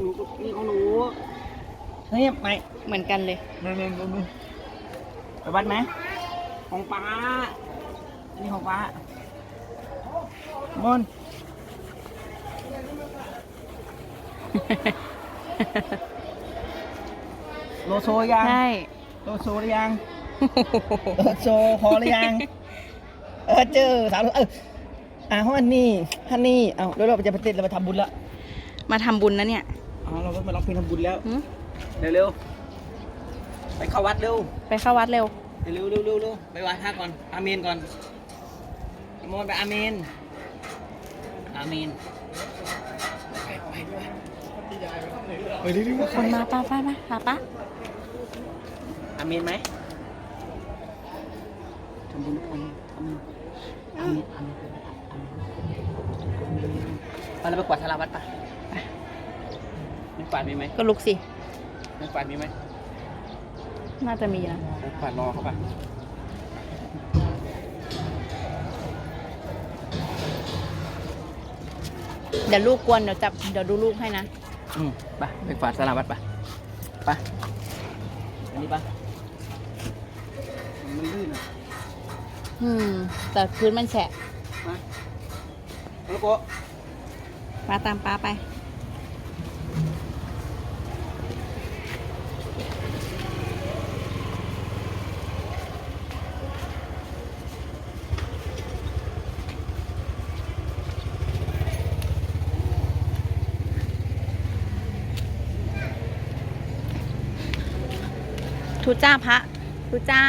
ของหนูนี่ของหนูเฮ้ยไม่เหมือนกันเลยไม่ไม่ไม่ไม่ไปวัดไหมของป้าอันนี้ของป้ามอนโลโซยังใช่โลโซหรือยังโลโซพอหรือยัง เออเจอสาวเอออะฮันนี่ฮันนี่เอาแล้วเราจะไปเต้นเราไปทำบุญละมาทำบุญนะเนี่ย อ๋อเราก็มาร้องเพลงทำบุญแล้วหึเร็วเร็วๆ ไปเข้าวัดเร็ว ไปเข้าวัดเร็ว เร็วเร็วเร็วเร็วไปไหว้พระก่อน อาเมนก่อนนิมนต์ไปอาเมน อาเมน ไปไปด้วยไปเรื่อยๆคนมาป้าป้ามาหาป้าอาเมนไหมทำบุญทุกคนอาเมนอาเมนอาเมนอาเมนไปเราไปกวาดสาราวัดปะ ไปไม่กวาดมีไหมก็ลุกสิไม่กวาดมีไหมน่าจะมีนะไม่กวาดรอเขาปะเดี๋ยวลูกกวนเดี๋ยวจับเดี๋ยวดูลูกให้นะอืมไปไปกวาดสาราวัดปะไปอันนี้ปะมันลื่นอะอืม แต่พื้นมันแฉะมาแล้วก็ป้าตามป้าไป ทูจ้าพระทูจ้า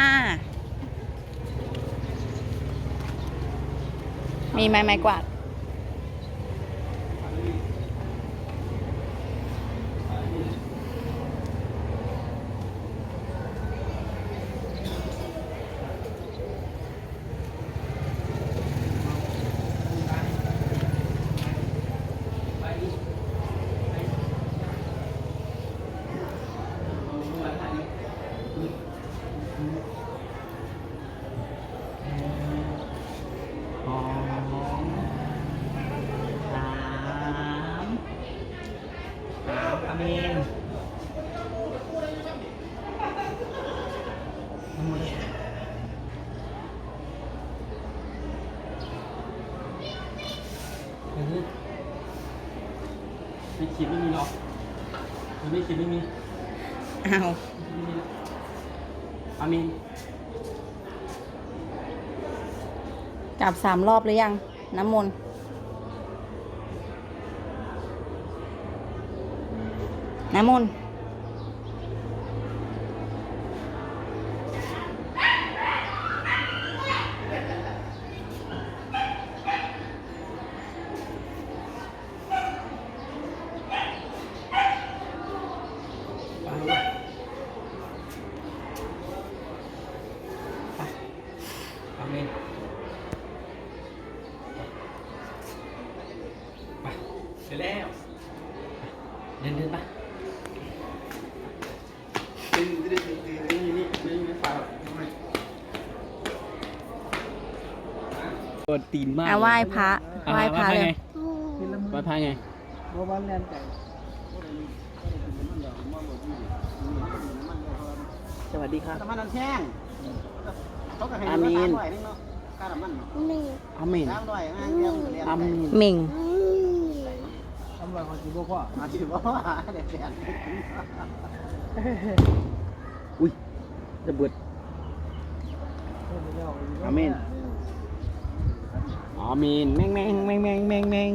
มีไม้ไม้กวาด สองสามสามอาเมนทั้งหมดเลยเฮ้ย ไม่คิดไม่มีหรอกมันไม่คิดไม่มีอ้าวไม่มีแล้วอาเมนกลับสามรอบหรือยัง น้ำมนต์น้ำมนต์ ไปเลยไปอาเมนไปเสร็จแล้วเดินเดินไปเดินเดินเดินเดินเดินอยู่นี่เดินอยู่ในป่าป วดตีนมากอะไหว้พระอะไหว้พระเลยไงไหว้พระไงสวัสดีครับน้ำมันน้ำแช่งเขาก็ให้อาดูมีนว่าสามร้อยนึงเนาะค่าน้ำมันเนาะอาเมนสามร้อยนะเดียวเรียนอาเมนเหม่งสามร้อยเขาจีบพ่อมาจีบพ่อเด็ดเด็ดอุ้ยจะเบิดอาเมน อาเมนแมงแมงแมงแมงแมงแมง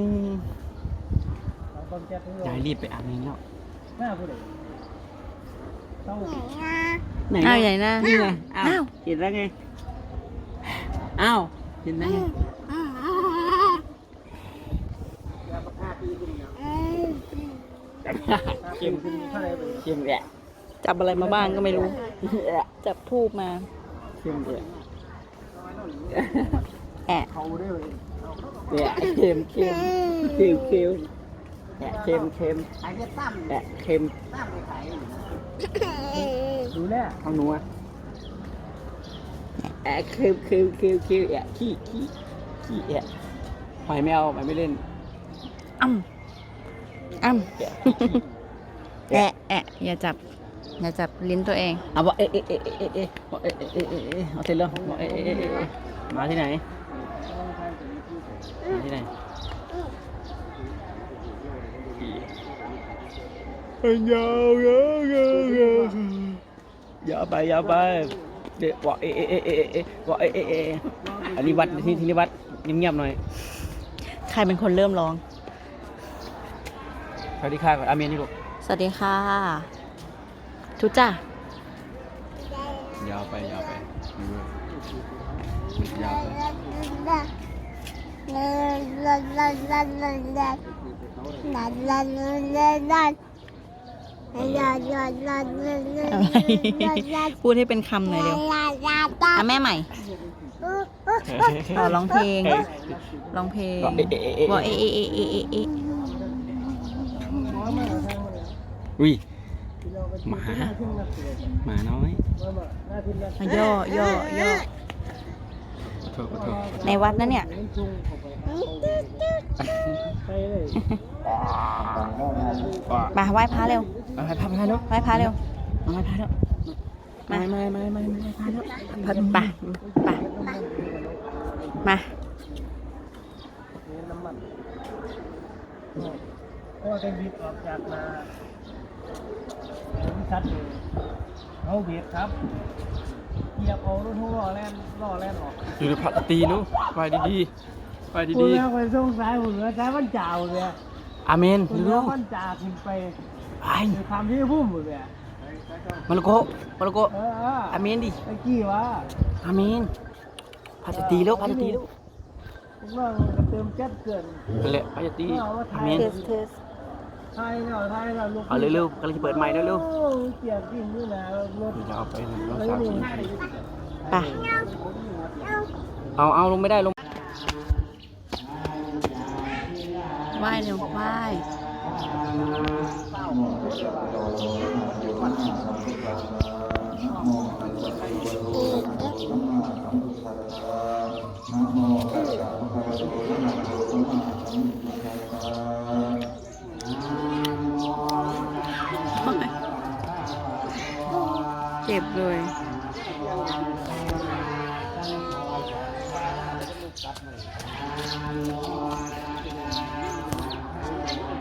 ยายรีบไปอาเมนแล้วแม่ผู้ใดต้องไหนอ้าวใหญ่นะนี่ไงอ้าอ้าววเห็นแล้วไงอ้าวเห็นแล้วไงห้าปีขึ้นเนี่ยเข็มขึ้นเท่าไหร่เลยเข็มแหละจับอะไรมาบ้างก็ไม่รู้ จับทูบมาเข็มแหละ แอะเขาได้เลยแหละเข็มเข็มเข็มเข็มแหละเข็มเข็มขายเฮ็ดตั้มแหละเข็มตั้มไปขายอยู่นะดูแลของหนูอะแอะเค็มเค็มเค็มเค็มแอะขี้ขี้ขี้แอะหอยไม่เอาหอยไม่เล่นอ้ำอ้ำแอะขี้แอะอย่าจับอย่าจับลิ้นตัวเองเอาบอกเอะเอะเอะเอะเอะบอกเอะเอะเอะเอะเอะเอาเสร็จแล้วบอกเอะเอะเอะเอะเอะมาที่ไหนมา ที่ไหนยาวยาวยาวยาวยาวไปยาวไปเดี๋ยวบอกเอะเอะเอะเอะเอะบอกเอะเอเอะอันนี้วัดที่ที่นี่วัดเงียบๆหน่อยใครเป็นคนเริ่มร้อง สวัสดีค่ะอนอาเมียนนี่ลูกสวัสดีค่ะ ทุจ้ายาวไปยาวไปยาวไป พูดให้เป็นคำหน่อยเร็วอะแม่ใหม่ต่อร้องเพลงร้องเพลงบอกเอเอะเอเอะบอกเอเออุ้ยหมาหมาน้อยย่อย่อย่อ โทษขอโทษในวัดนะเนี่ยมาไหว้พระเร็วเอาไปพาไปแล้วไหว้พระเร็วเอาไปพาแล้วไม่ไม่ไม่ไม่ไม่พาแล้วไปไปไปมาน้ำมันเพราะว่าเป็นบีบออกจากนาผมชัดเลยเขาเบียดครับ เหยียบเอารถทุ่งล้อแล่นล้อแล่นออกอยู่ในผัดตีนู้ไปดีๆไปคุณดีแม่ไปส่งสายหุ่นแล้วสายมันจ่าวเลยๆอาเมนคุณดูแม่มันจ่าขึ้นไปไปทำที่พุ่มหมดเลยมาโลโกมาโลโกเออเอออาเมนดิไอ้กี้วะอาเมนผัดตีแล้วผัดตีแล้วผมว่ามันก็เติมแก๊สเกินนั่นแหละผัดตีอาเมน เทสเทส ไทยเนาะไทยเนาะลูกเอาเร็วๆกำลังจะเปิดใหม่เร็วโอ้เกียดกินนี่นะรถๆจะเอาไปนะเราไอ้สามนี่ชิ้นไปเอาเอาลงไม่ได้ลงไหว้เร็วไหว้เจ็ บเลยเ